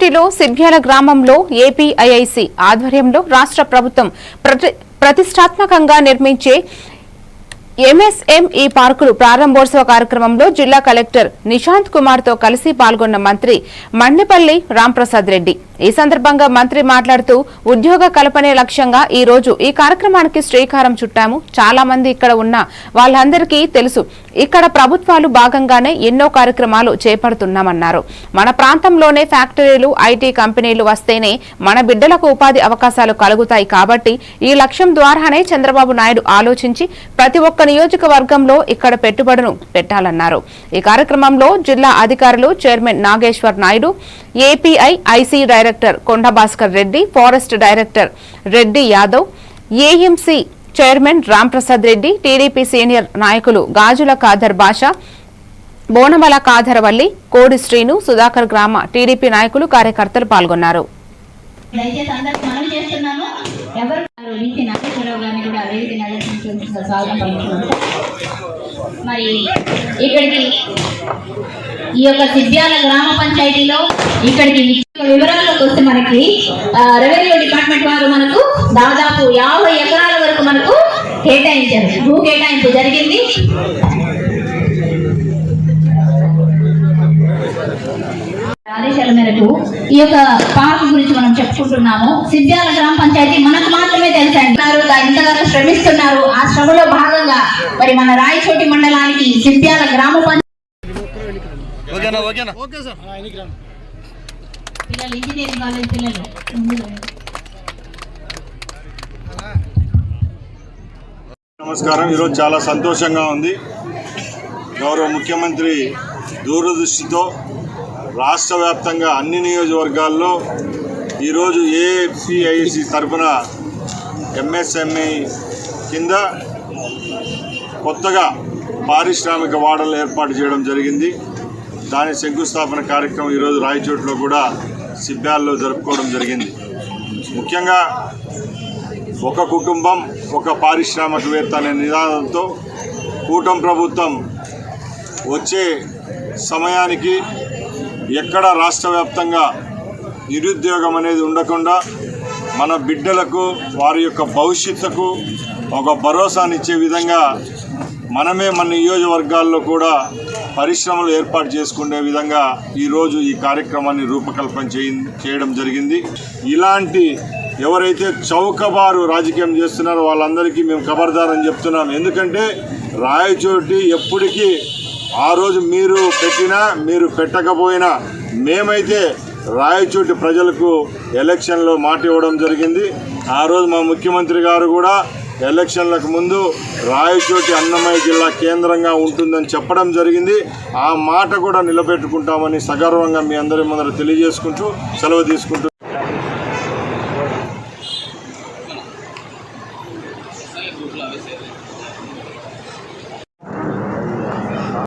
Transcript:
రాయచోటిలో సిబ్యాల గ్రామంలో ఏపీఐఐసి ఆధ్వర్యంలో రాష్ట్ర ప్రభుత్వం ప్రతిష్టాత్మకంగా నిర్మించే ఎంఎస్ఎంఈ పార్కులు ప్రారంభోత్సవ కార్యక్రమంలో జిల్లా కలెక్టర్ నిశాంత్ కుమార్తో కలిసి పాల్గొన్న మంత్రి మండిపల్లి రాంప్రసాద్ రెడ్డి. ఈ సందర్భంగా మంత్రి మాట్లాడుతూ ఉద్యోగ కల్పనే లక్ష్యంగా ఈ రోజు ఈ కార్యక్రమానికి శ్రీకారం చుట్టాము. చాలా మంది ఇక్కడ ఉన్న వాళ్ళందరికీ తెలుసు. ఇక్కడ ప్రభుత్వాలు భాగంగానే ఎన్నో కార్యక్రమాలు చేపడుతున్నామన్నారు. మన ప్రాంతంలోనే ఫ్యాక్టరీలు ఐటీ కంపెనీలు వస్తేనే మన బిడ్డలకు ఉపాధి అవకాశాలు కలుగుతాయి కాబట్టి ఈ లక్ష్యం ద్వారానే చంద్రబాబు నాయుడు ఆలోచించి ప్రతి ఒక్క నియోజకవర్గంలో ఇక్కడ పెట్టుబడును పెట్టాలన్నారు. ఈ కార్యక్రమంలో జిల్లా అధికారులు chairman Nageswar Naidu APIIC director Konda Bhaskar Reddy forest director Reddy Yadav AMC chairman Ramprasad Reddy TDP senior నాయకులు గాజుల ఖాదర్ బాషా బోనమల కాధరవల్లి కోడి శ్రీను సుధాకర్ గ్రామ టీడీపీ నాయకులు కార్యకర్తలు పాల్గొన్నారు. కూడా మరి ఇక్కడికి ఈ యొక్క సిద్ధ్యాల గ్రామ పంచాయతీలో ఇక్కడికి వివరాల్లోకి వస్తే మనకి రెవెన్యూ డిపార్ట్మెంట్ వారు మనకు దాదాపు యాభై ఎకరాల వరకు మనకు కేటాయించారు. భూ కేటాయింపు జరిగింది. ఆదేశాల మేరకు ఈ యొక్క పార్క్ గురించి మనం చెప్పుకుంటున్నాము. సిద్ధాల గ్రామ పంచాయతీ మనకు మాత్రమే తెలుసండి. ఎంతగానో శ్రమిస్తున్నారు. ఆ శ్రమలో భాగంగా మరి మన రాయచోటి మండలానికి సిద్ధాల గ్రామ పంచాయతీ పిల్లలు ఇంజనీరింగ్ కాలేజ్ పిల్లలు. నమస్కారం. ఈరోజు చాలా సంతోషంగా ఉంది. గౌరవ ముఖ్యమంత్రి దూరదృష్టితో రాష్ట్ర వ్యాప్తంగా అన్ని నియోజకవర్గాల్లో ఈరోజు ఏపీఐసి తరఫున ఎంఎస్ఎంఈ కింద కొత్తగా పారిశ్రామిక వాడలు ఏర్పాటు చేయడం జరిగింది. దాని శంకుస్థాపన కార్యక్రమం ఈరోజు రాయచోట్లో కూడా సిబ్బాల్లో జరుపుకోవడం జరిగింది. ముఖ్యంగా ఒక కుటుంబం ఒక పారిశ్రామికవేత్త అనే నినాదంతో కూటమి ప్రభుత్వం వచ్చే సమయానికి ఎక్కడ రాష్ట్ర వ్యాప్తంగా నిరుద్యోగం అనేది ఉండకుండా మన బిడ్డలకు వారి యొక్క భవిష్యత్తుకు ఒక భరోసానిచ్చే విధంగా మనమే మన నియోజకవర్గాల్లో కూడా పరిశ్రమలు ఏర్పాటు చేసుకునే విధంగా ఈరోజు ఈ కార్యక్రమాన్ని రూపకల్పన చేయ చేయడం జరిగింది. ఇలాంటి ఎవరైతే చౌకబారు రాజకీయం చేస్తున్నారో వాళ్ళందరికీ మేము ఖబర్దారని చెప్తున్నాం. ఎందుకంటే రాయచోటి ఎప్పటికీ ఆ రోజు మీరు పెట్టినా మీరు పెట్టకపోయినా మేమైతే రాయచోటి ప్రజలకు ఎలక్షన్లో మాట ఇవ్వడం జరిగింది. ఆ రోజు మా ముఖ్యమంత్రి గారు కూడా ఎలక్షన్లకు ముందు రాయచోటి అన్నమయ్య జిల్లా కేంద్రంగా ఉంటుందని చెప్పడం జరిగింది. ఆ మాట కూడా నిలబెట్టుకుంటామని సగర్వంగా మీ అందరి ముందర తెలియజేసుకుంటూ సెలవు తీసుకుంటూ